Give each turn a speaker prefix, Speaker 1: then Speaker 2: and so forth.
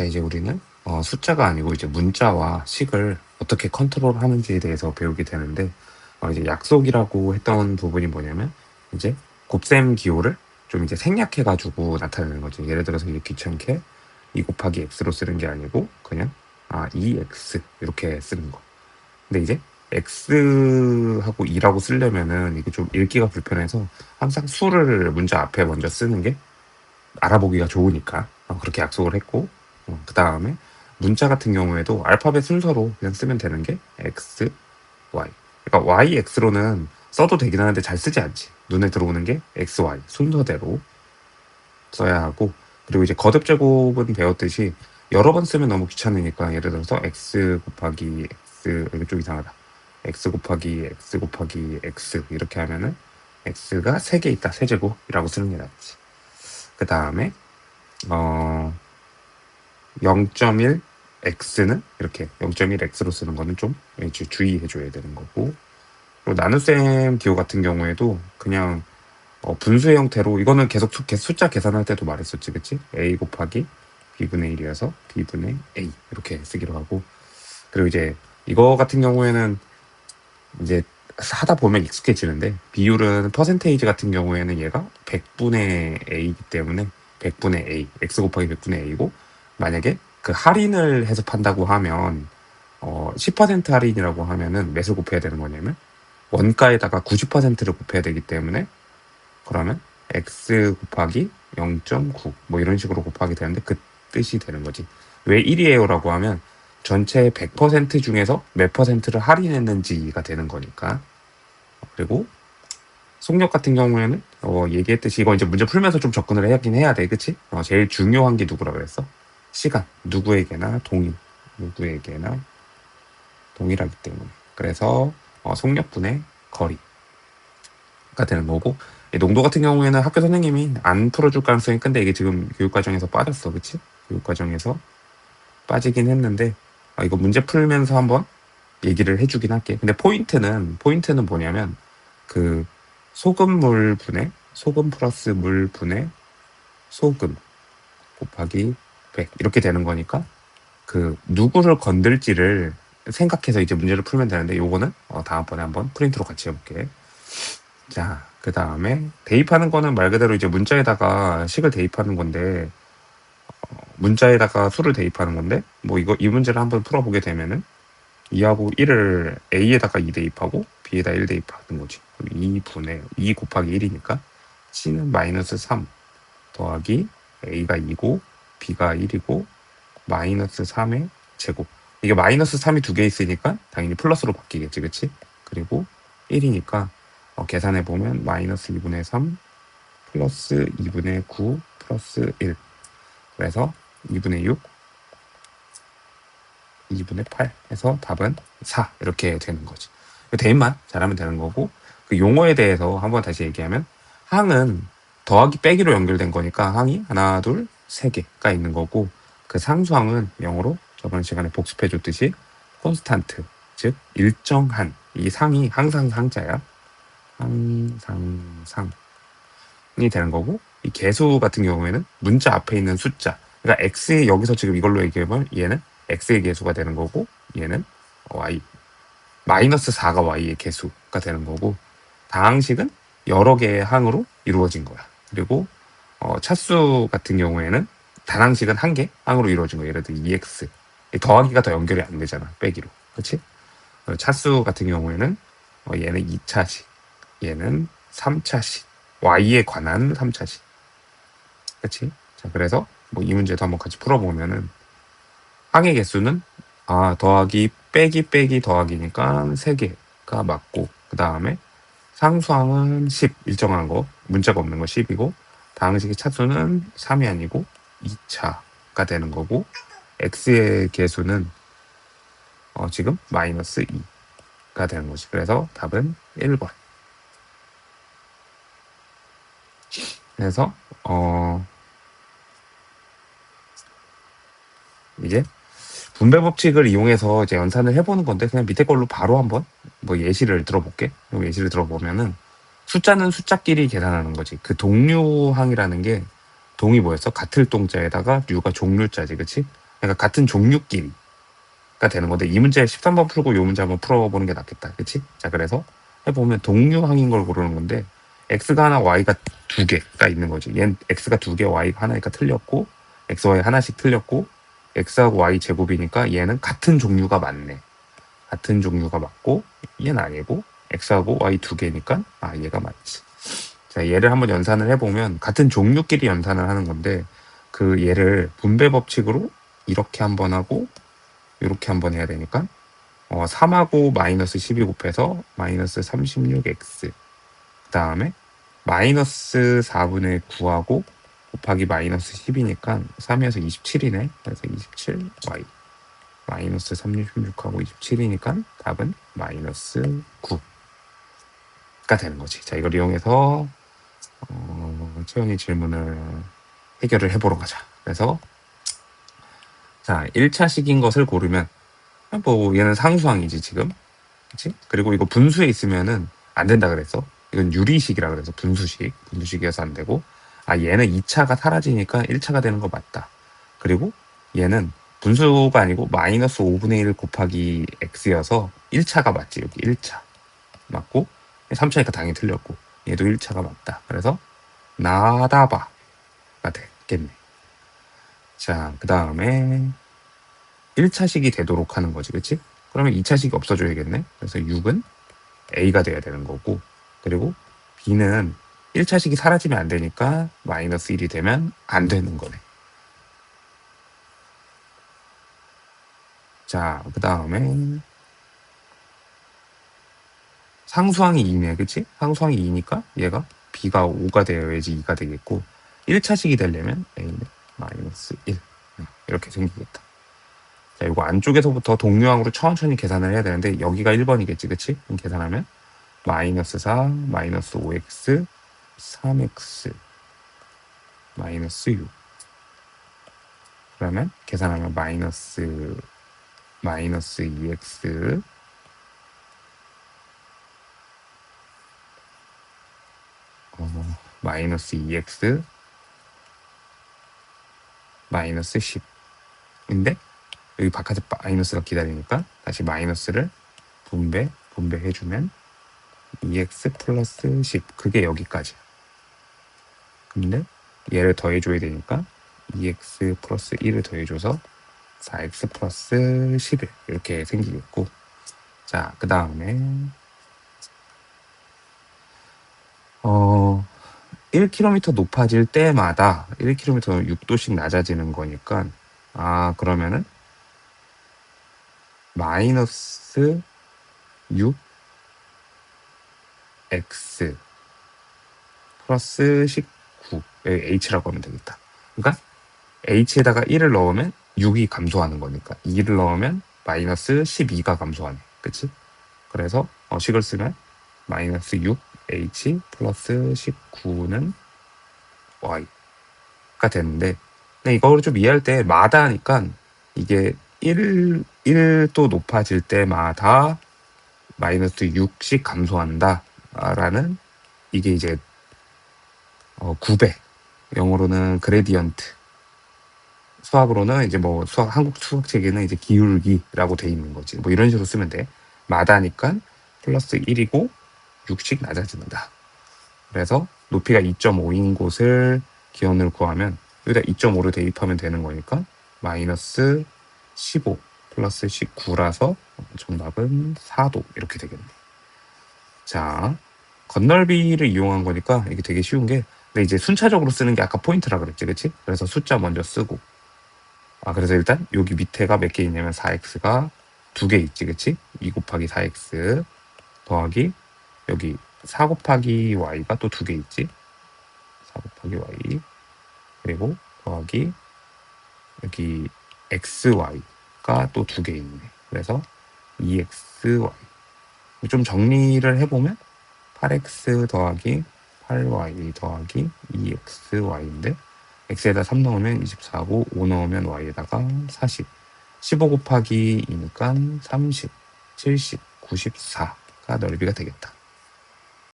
Speaker 1: 자, 이제 우리는 어, 숫자가 아니고 이제 문자와 식을 어떻게 컨트롤 하는지에 대해서 배우게 되는데, 어, 이제 약속이라고 했던 부분이 뭐냐면, 이제 곱셈 기호를 좀 이제 생략해가지고 나타내는 거죠. 예를 들어서 이제 귀찮게 2 곱하기 x로 쓰는 게 아니고, 그냥, 아, 2x, 이렇게 쓰는 거. 근데 이제 x하고 2라고 쓰려면은 이게 좀 읽기가 불편해서 항상 수를 문자 앞에 먼저 쓰는 게 알아보기가 좋으니까 어, 그렇게 약속을 했고 어, 그 다음에 문자 같은 경우에도 알파벳 순서로 그냥 쓰면 되는 게 x, y. 그러니까 y, x로는 써도 되긴 하는데 잘 쓰지 않지. 눈에 들어오는 게 x, y 순서대로 써야 하고 그리고 이제 거듭 제곱은 배웠듯이 여러 번 쓰면 너무 귀찮으니까 예를 들어서 x 곱하기 x 이거 좀 이상하다. x 곱하기 x 곱하기 x 이렇게 하면은 x가 3개 있다. 세제곱이라고 쓰는 게 낫지. 그 다음에 어 0.1 x는 이렇게 0.1 x로 쓰는 거는 좀 주- 주의해 줘야 되는 거고 그리고 나눗셈 기호 같은 경우에도 그냥 어, 분수의 형태로 이거는 계속 수- 개- 숫자 계산할 때도 말했었지 그치? a 곱하기 b분의 1이어서 b분의 a 이렇게 쓰기로 하고 그리고 이제 이거 같은 경우에는 이제 하다 보면 익숙해지는데 비율은 퍼센테이지 같은 경우에는 얘가 100분의 a이기 때문에 100분의 a x 곱하기 100분의 a고 만약에 그 할인을 해서 판다고 하면 어, 10% 할인이라고 하면은 몇을 곱해야 되는 거냐면 원가에다가 90%를 곱해야 되기 때문에 그러면 x 곱하기 0.9 뭐 이런 식으로 곱하게 되는데 그 뜻이 되는 거지. 왜 1이에요라고 하면 전체 100% 중에서 몇 퍼센트를 할인했는지가 되는 거니까. 그리고 속력 같은 경우에는 어, 얘기했듯이 이거 이제 문제 풀면서 좀 접근을 하긴 해야 돼, 그치? 어, 제일 중요한 게 누구라 그랬어? 시간. 누구에게나 동일. 누구에게나 동일하기 때문에. 그래서 어, 속력분의 거리가 되는 거고 이 농도 같은 경우에는 학교 선생님이 안 풀어줄 가능성이 큰데 이게 지금 교육과정에서 빠졌어, 그치? 교육과정에서 빠지긴 했는데 아, 이거 문제 풀면서 한번 얘기를 해주긴 할게. 근데 포인트는 포인트는 뭐냐면 그 소금물 분의 소금 플러스 물 분의 소금 곱하기 100 이렇게 되는 거니까 그 누구를 건들지를 생각해서 이제 문제를 풀면 되는데 요거는 어, 다음번에 한번 프린트로 같이 해볼게. 자, 그 다음에 대입하는 거는 말 그대로 이제 문자에다가 식을 대입하는 건데 어, 문자에다가 수를 대입하는 건데 뭐 이거 이 문제를 한번 풀어보게 되면은 2하고 1을 A에다가 2 대입하고 B에다 1 대입하는 거지. 2분의 2 곱하기 1이니까 C는 마이너스 3 더하기 A가 2고 B가 1이고 마이너스 3의 제곱. 이게 마이너스 3이 두 개 있으니까 당연히 플러스로 바뀌겠지, 그치? 그리고 1이니까 어, 계산해 보면 마이너스 2분의 3 플러스 2분의 9 플러스 1 그래서 2분의 6 2분의 8 해서 답은 4 이렇게 되는 거지 대입만 잘하면 되는 거고 그 용어에 대해서 한번 다시 얘기하면 항은 더하기 빼기로 연결된 거니까 항이 하나 둘 세 개가 있는 거고 그 상수항은 영어로 저번 시간에 복습해 줬듯이 콘스탄트 즉 일정한 이 상이 항상 상자야 항상 상이 되는 거고 이 개수 같은 경우에는 문자 앞에 있는 숫자 그러니까 x 여기서 지금 이걸로 얘기하면 얘는 x의 개수가 되는 거고 얘는 y 마이너스 4가 y의 개수가 되는 거고 다항식은 여러 개의 항으로 이루어진 거야. 그리고 어, 차수 같은 경우에는 단항식은 한 개 항으로 이루어진 거야. 예를 들어 2x 이 더하기가 더 연결이 안 되잖아. 빼기로. 그렇지? 차수 같은 경우에는 어, 얘는 2차식, 얘는 3차식, y에 관한 3차식. 그렇지? 자, 그래서 뭐 이 문제도 한번 같이 풀어보면은 항의 개수는 아 더하기 빼기 빼기 더하기니까 3개가 맞고 그 다음에 상수항은 10 일정한 거 문자가 없는 거 10이고 다항식의 차수는 3이 아니고 2차가 되는 거고 x의 개수는 어, 지금 마이너스 2가 되는 거지 그래서 답은 1번 그래서 어 이제 분배 법칙을 이용해서 이제 연산을 해보는 건데 그냥 밑에 걸로 바로 한번 뭐 예시를 들어볼게. 요 예시를 들어보면은 숫자는 숫자끼리 계산하는 거지. 그 동류항이라는 게 동이 뭐였어? 같을 동자에다가 류가 종류자지, 그치? 그러니까 같은 종류끼리가 되는 건데 이 문제 13번 풀고 이 문제 한번 풀어보는 게 낫겠다. 그치? 자 그래서 해보면 동류항인 걸 고르는 건데 x가 하나 y가 두 개가 있는 거지. 얘는 x가 두 개, y가 하나니까 틀렸고 x, y 하나씩 틀렸고 x하고 y 제곱이니까 얘는 같은 종류가 맞네. 같은 종류가 맞고 얘는 아니고 x하고 y 두 개니까 아 얘가 맞지. 자 얘를 한번 연산을 해보면 같은 종류끼리 연산을 하는 건데 그 얘를 분배 법칙으로 이렇게 한번 하고 이렇게 한번 해야 되니까 어, 3하고 마이너스 12 곱해서 마이너스 36x 그 다음에 마이너스 4분의 9하고 곱하기 마이너스 10이니까 3에서 27이네. 그래서 27y 마이너스 36하고 27이니까 답은 마이너스 9 가 되는 거지. 자 이걸 이용해서 어, 채연이 질문을 해결을 해보러 가자. 그래서 자 1차식인 것을 고르면 뭐 얘는 상수항이지 지금. 그치? 그리고 이거 분수에 있으면은 안 된다 그랬어. 이건 유리식이라 그래서 분수식. 분수식이어서 안 되고. 아 얘는 2차가 사라지니까 1차가 되는 거 맞다. 그리고 얘는 분수가 아니고 마이너스 5분의 1 곱하기 x여서 1차가 맞지 여기 1차. 맞고 3차니까 당연히 틀렸고 얘도 1차가 맞다. 그래서 나다바가 되겠네. 자 그 다음에 1차식이 되도록 하는 거지 그치? 그러면 2차식이 없어져야겠네. 그래서 6은 A가 돼야 되는 거고 그리고 B는 1차식이 사라지면 안 되니까 마이너스 1이 되면 안 되는 거네. 자, 그 다음에 상수항이 2네, 그치? 상수항이 2니까 얘가 B가 5가 되어야지 2가 되겠고 1차식이 되려면 A는 마이너스 1 이렇게 생기겠다. 자, 이거 안쪽에서부터 동류항으로 천천히 계산을 해야 되는데 여기가 1번이겠지, 그치? 계산하면 마이너스 4, 마이너스 5x, 3x, 마이너스 6 그러면 계산하면 마이너스 마이너스 2x 어, 마이너스 2x 마이너스 10인데 여기 바깥에 마이너스가 기다리니까 다시 마이너스를 분배 분배해주면 2x 플러스 10 그게 여기까지야 근데 얘를 더해줘야 되니까 2x 플러스 1을 더해줘서 4x 플러스 11 이렇게 생기겠고. 자 그 다음에 1km 높아질 때마다 1km 6도씩 낮아지는 거니까 아 그러면은 마이너스 6 x 플러스 19 h라고 하면 되겠다 그러니까 h에다가 1을 넣으면 6이 감소하는 거니까 2를 넣으면 마이너스 12가 감소하네 그치? 그래서 어, 식을 쓰면 마이너스 6h 플러스 19는 y가 되는데 근데 이거를 좀 이해할 때 마다 하니까 이게 1, 1도 높아질 때마다 마이너스 6씩 감소한다 라는 이게 이제 어, 9배 영어로는 그레디언트 수학으로는 이제 뭐 수학 한국 수학 체계는 이제 기울기라고 돼 있는 거지. 뭐 이런 식으로 쓰면 돼. 마다니까 플러스 1이고 6씩 낮아진다. 그래서 높이가 2.5인 곳을 기원을 구하면 여기다 2.5를 대입하면 되는 거니까 마이너스 15 플러스 19라서 정답은 4도 이렇게 되겠네. 자, 건널비를 이용한 거니까 이게 되게 쉬운 게 근데 이제 순차적으로 쓰는 게 아까 포인트라 그랬지, 그치? 그래서 숫자 먼저 쓰고 아, 그래서 일단 여기 밑에가 몇 개 있냐면 4x가 두 개 있지, 그치? 2 곱하기 4x 더하기 여기 4 곱하기 y가 또 두 개 있지? 4 곱하기 y 그리고 더하기 여기 xy가 또 두 개 있네. 그래서 2xy 좀 정리를 해보면 8x 더하기 8y 더하기 2xy인데 x에다 3 넣으면 24고 5 넣으면 y에다가 40 15 곱하기 2니까 30 70 94가 넓이가 되겠다